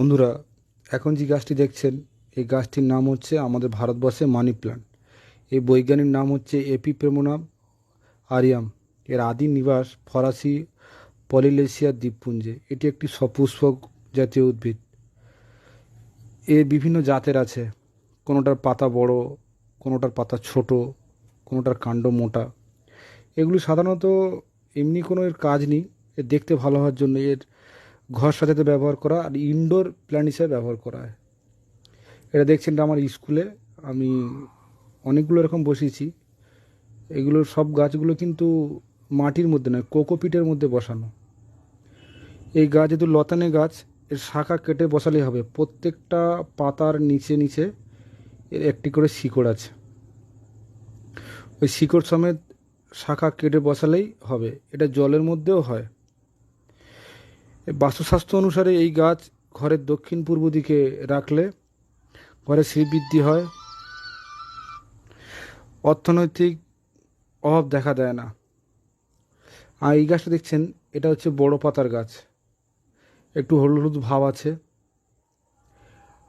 বন্ধুরা, এখন যে গাছটি দেখছেন, এই গাছটির নাম হচ্ছে আমাদের ভারতবর্ষে মানি প্ল্যান্ট এই বৈজ্ঞানিক নাম হচ্ছে এপি প্রেমোনাম আরিয়াম। এর আদি নিবাস ফরাসি পলিলেশিয়া দ্বীপপুঞ্জে। এটি একটি সপুষ্পক জাতীয় উদ্ভিদ। এর বিভিন্ন জাতের আছে। কোনোটার পাতা বড়, কোনোটার পাতা ছোট, কোনোটার কাণ্ড মোটা। এগুলি সাধারণত এমনি কোনো এর কাজ নেই। এর দেখতে ভালো হওয়ার জন্য এর ঘর সাজাতে ব্যবহার করা আর ইনডোর প্ল্যান্ট হিসেবে ব্যবহার করা হয়। এটা দেখছেন আমার স্কুলে, আমি অনেকগুলো এরকম বসিয়েছি। এগুলোর সব গাছগুলো কিন্তু মাটির মধ্যে নয় কোকোপিটের মধ্যে বসানো। এই গাছ যেহেতু লতানে গাছ, এর শাখা কেটে বসালেই হবে। প্রত্যেকটা পাতার নিচে নিচে এর একটি করে শিকড় আছে। ওই শিকড় সমেত শাখা কেটে বসালেই হবে। এটা জলের মধ্যেও হয়। বাস্তুশাস্ত্র অনুসারে এই গাছ ঘরের দক্ষিণ পূর্ব দিকে রাখলে ঘরে শ্রীবৃদ্ধি হয়। অর্থনৈতিক অভাব দেখা দেয় না। আর এই গাছটা দেখছেন, এটা হচ্ছে বড় পাতার গাছ। একটু হলুদ হলুদ ভাব আছে।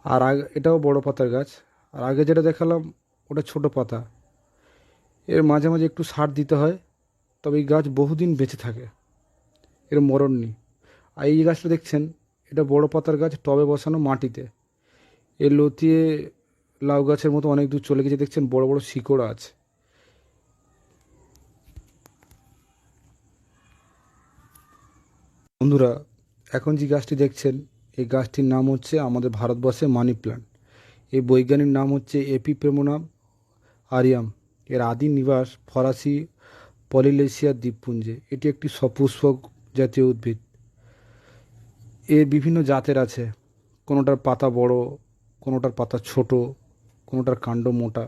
আর আগে, এটাও বড় পাতার গাছ। আর আগে যেটা দেখালাম, ওটা ছোট পাতা। এর মাঝে মাঝে একটু সার দিতে হয়, তবে এই গাছ বহুদিন বেঁচে থাকে। এর মরণ নেই। আর এই গাছটা দেখছেন, এটা বড় পাতার গাছ, টবে বসানো মাটিতে। এর লতিয়ে লাউ গাছের মতো অনেক দূর চলে গেছে, দেখছেন বড় বড় শিকড় আছে। বন্ধুরা, এখন যে গাছটি দেখছেন, এই গাছটির নাম হচ্ছে আমাদের ভারতবর্ষে মানি প্ল্যান্ট এই বৈজ্ঞানিক নাম হচ্ছে এপি প্রেমোনাম আরিয়াম। এর আদি নিবাস ফরাসি পলিলেশিয়া দ্বীপপুঞ্জে। এটি একটি সপুষ্পক জাতীয় উদ্ভিদ। এর বিভিন্ন জাতের আছে। কোনোটার পাতা বড় কোনোটার পাতা ছোট কোনোটার কাণ্ড মোটা।